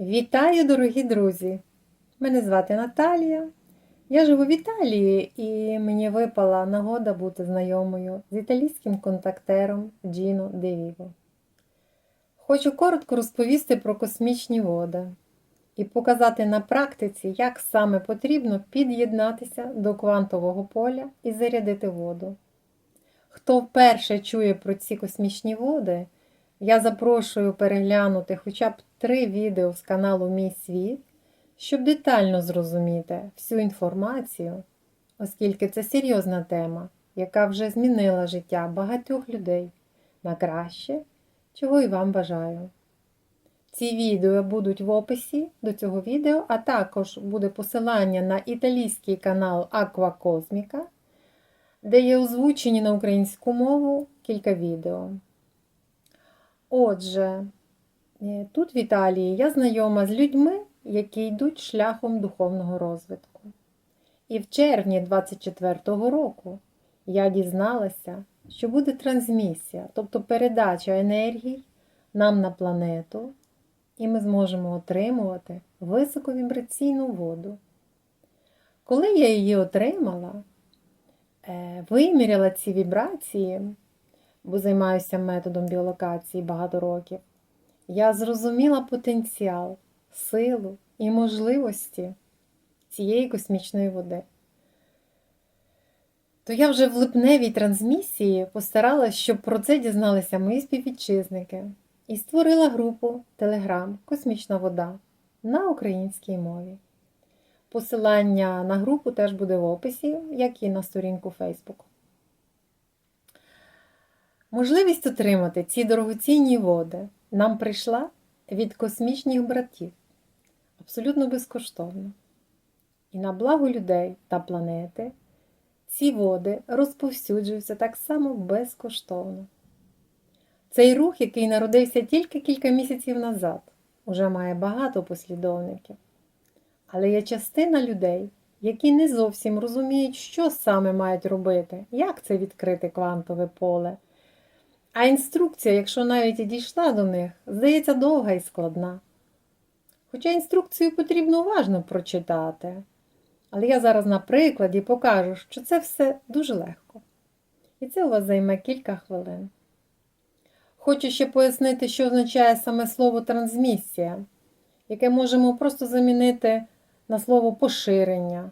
Вітаю, дорогі друзі! Мене звати Наталія. Я живу в Італії і мені випала нагода бути знайомою з італійським контактером Джіно Девіво. Хочу коротко розповісти про космічні води і показати на практиці, як саме потрібно під'єднатися до квантового поля і зарядити воду. Хто вперше чує про ці космічні води, я запрошую переглянути хоча б три відео з каналу Мій світ, щоб детально зрозуміти всю інформацію, оскільки це серйозна тема, яка вже змінила життя багатьох людей на краще, чого і вам бажаю. Ці відео будуть в описі до цього відео, а також буде посилання на італійський канал Аквакосміка, де є озвучені на українську мову кілька відео. Отже, тут в Італії я знайома з людьми, які йдуть шляхом духовного розвитку. І в червні 24-го року я дізналася, що буде трансмісія, тобто передача енергій нам на планету, і ми зможемо отримувати високовібраційну воду. Коли я її отримала, е, виміряла ці вібрації, бо займаюся методом біолокації багато років, я зрозуміла потенціал, силу і можливості цієї космічної води. То я вже в липневій трансмісії постаралась, щоб про це дізналися мої співвітчизники, і створила групу Телеграм Космічна вода на українській мові. Посилання на групу теж буде в описі, як і на сторінку Facebook. Можливість отримати ці дорогоцінні води нам прийшла від космічних братів абсолютно безкоштовно. І на благо людей та планети ці води розповсюджуються так само безкоштовно. Цей рух, який народився тільки кілька місяців назад, уже має багато послідовників. Але є частина людей, які не зовсім розуміють, що саме мають робити, як це відкрити квантове поле. А інструкція, якщо навіть і дійшла до них, здається довга і складна. Хоча інструкцію потрібно уважно прочитати. Але я зараз на прикладі покажу, що це все дуже легко. І це у вас займе кілька хвилин. Хочу ще пояснити, що означає саме слово трансмісія, яке можемо просто замінити на слово поширення.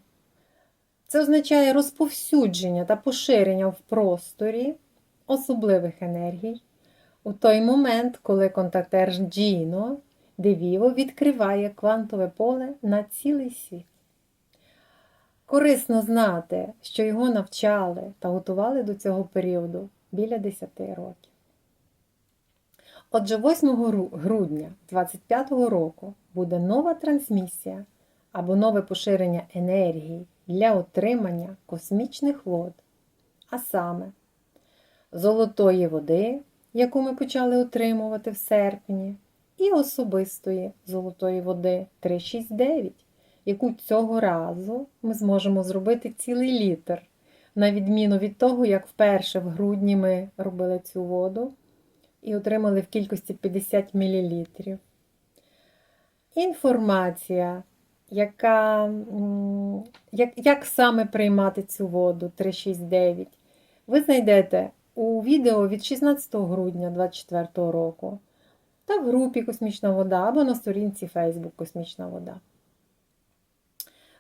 Це означає розповсюдження та поширення в просторі особливих енергій у той момент, коли контактер Джіно Девіво відкриває квантове поле на цілий світ. Корисно знати, що його навчали та готували до цього періоду біля 10 років. Отже, 8 грудня 2025 року буде нова трансмісія або нове поширення енергії для отримання космічних вод, а саме золотої води, яку ми почали отримувати в серпні, і особистої золотої води 369, яку цього разу ми зможемо зробити цілий літр, на відміну від того, як вперше в грудні ми робили цю воду і отримали в кількості 50 мл. Інформація, яка, як, як саме приймати цю воду 369, ви знайдете у відео від 16 грудня 2024 року та в групі Космічна вода або на сторінці Facebook Космічна вода.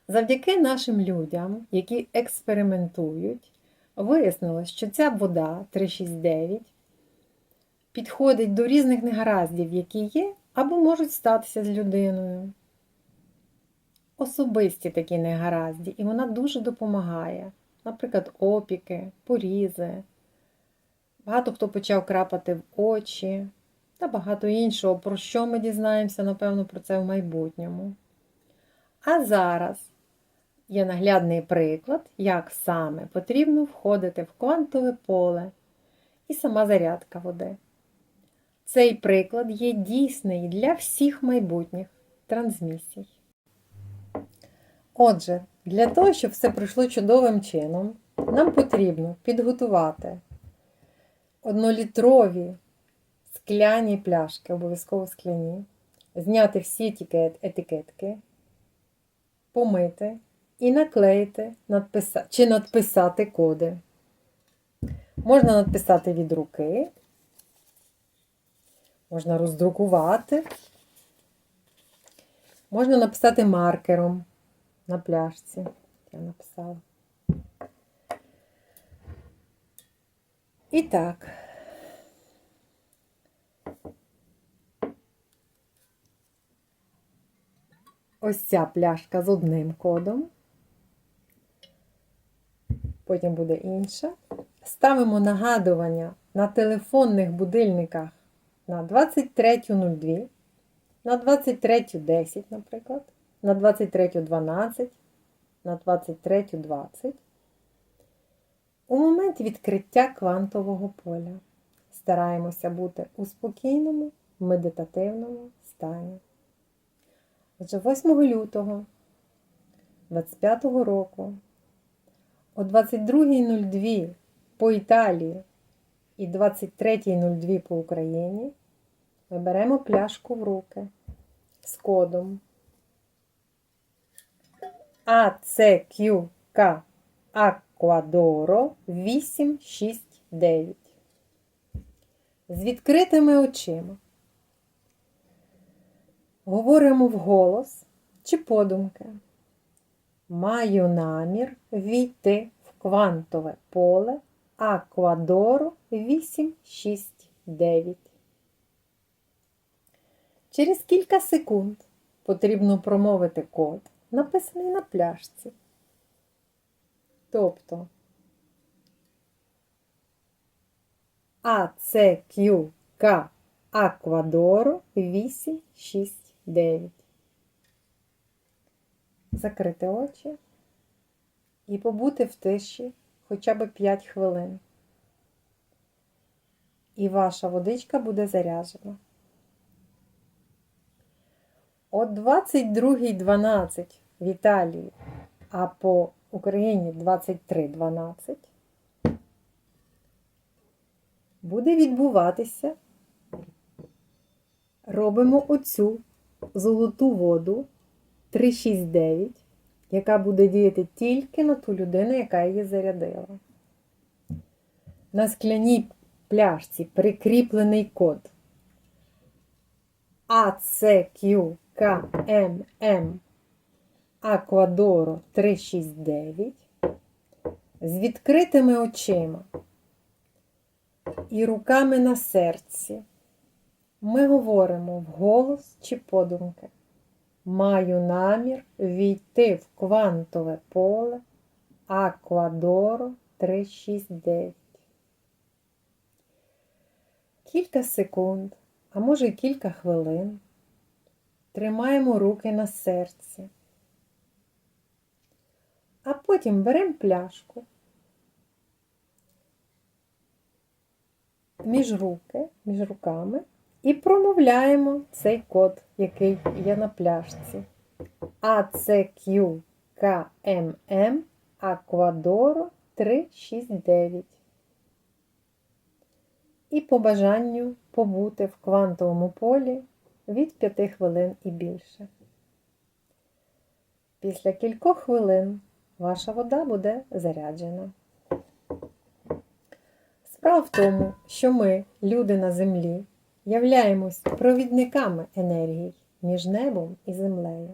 Завдяки нашим людям, які експериментують, вияснилось, що ця вода 369 підходить до різних негараздів, які є, або можуть статися з людиною. Особисті такі негаразді, і вона дуже допомагає. Наприклад, опіки, порізи. Багато хто почав крапати в очі та багато іншого, про що ми дізнаємося, напевно, про це в майбутньому. А зараз є наглядний приклад, як саме потрібно входити в квантове поле і сама зарядка води. Цей приклад є дійсний для всіх майбутніх трансмісій. Отже, для того, щоб все пройшло чудовим чином, нам потрібно підготувати однолітрові скляні пляшки, обов'язково скляні, зняти всі етикет- етикетки, помити і наклеїти надписа... чи надписати коди. Можна надписати від руки, можна роздрукувати, можна написати маркером на пляшці. Я написала. І так. Ось ця пляшка з одним кодом. Потім буде інша. Ставимо нагадування на телефонних будильниках на 23.02, на 23.10, наприклад, на 23.12, на 23.20. У момент відкриття квантового поля. Стараємося бути у спокійному, медитативному стані. Отже, 8 лютого 25 року о 22.02 по Італії і 23.02 по Україні ми беремо пляшку в руки з кодом. ACQK Аквадоро 869 з відкритими очима. Говоримо вголос чи подумки. Маю намір війти в квантове поле Аквадору 869. Через кілька секунд потрібно промовити код, написаний на пляшці. Тобто ACQK Аквадору 869. Закрити очі і побути в тиші хоча б 5 хвилин. І ваша водичка буде заряджена. О 22.12 в Італії, а по Україні 23.12 буде відбуватися. Робимо оцю золоту воду 369, яка буде діяти тільки на ту людину, яка її зарядила. На скляній пляшці прикріплений код ACQKMM Аквадоро 369 з відкритими очима і руками на серці. Ми говоримо вголос чи подумки. Маю намір війти в квантове поле Аквадоро 369. Кілька секунд, а може й кілька хвилин. Тримаємо руки на серці. А потім беремо пляшку між руки, між руками і промовляємо цей код, який є на пляшці. ACQKMM Аквадоро 369. І по бажанню побути в квантовому полі від 5 хвилин і більше. Після кількох хвилин ваша вода буде заряджена. Справа в тому, що ми, люди на землі, являємось провідниками енергій між небом і землею.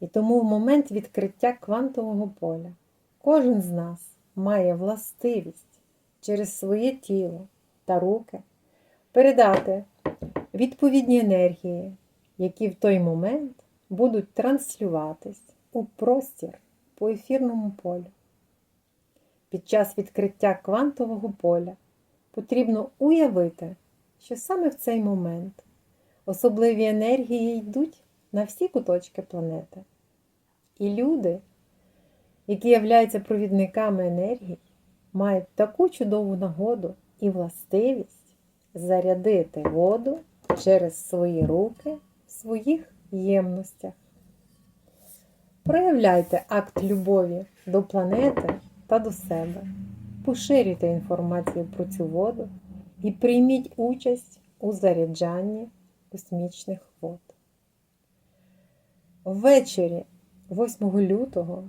І тому в момент відкриття квантового поля кожен з нас має властивість через своє тіло та руки передати відповідні енергії, які в той момент будуть транслюватись у простір по ефірному полю. Під час відкриття квантового поля потрібно уявити, що саме в цей момент особливі енергії йдуть на всі куточки планети. І люди, які являються провідниками енергії, мають таку чудову нагоду і властивість зарядити воду через свої руки в своїх ємностях. Проявляйте акт любові до планети та до себе. Поширюйте інформацію про цю воду і прийміть участь у заряджанні космічних вод. Ввечері 8 лютого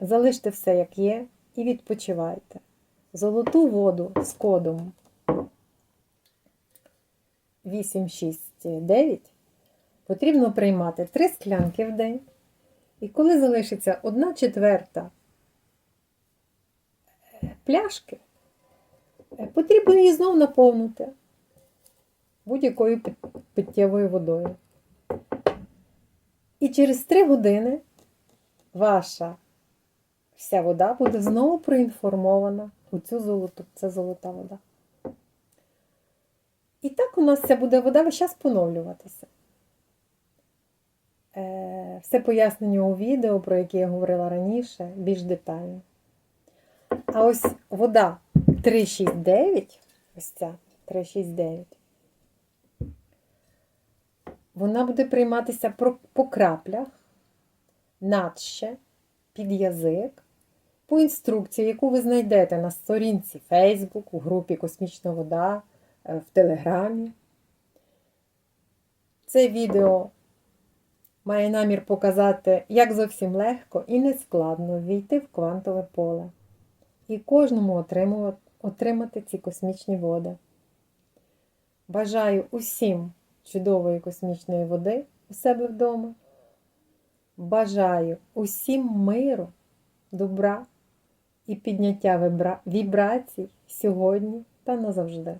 залиште все як є і відпочивайте. Золоту воду з кодом 869 потрібно приймати 3 склянки в день. І коли залишиться 1 четверта е, пляшки, е, потрібно її знову наповнити будь-якою пит- питтєвою водою. І через 3 години ваша вся вода буде знову проінформована у цю золоту. Це золота вода. І так у нас ця буде вода весь час поновлюватися. Е, Все пояснення у відео, про яке я говорила раніше, більш детально. А ось вода 369, ось ця 369, вона буде прийматися по краплях, надще, під язик, по інструкції, яку ви знайдете на сторінці Facebook, у групі Космічна вода, е, в Телеграмі. Це відео має намір показати, як зовсім легко і нескладно ввійти в квантове поле і кожному отримати ці космічні води. Бажаю усім чудової космічної води у себе вдома. Бажаю усім миру, добра і підняття вібрацій сьогодні та назавжди.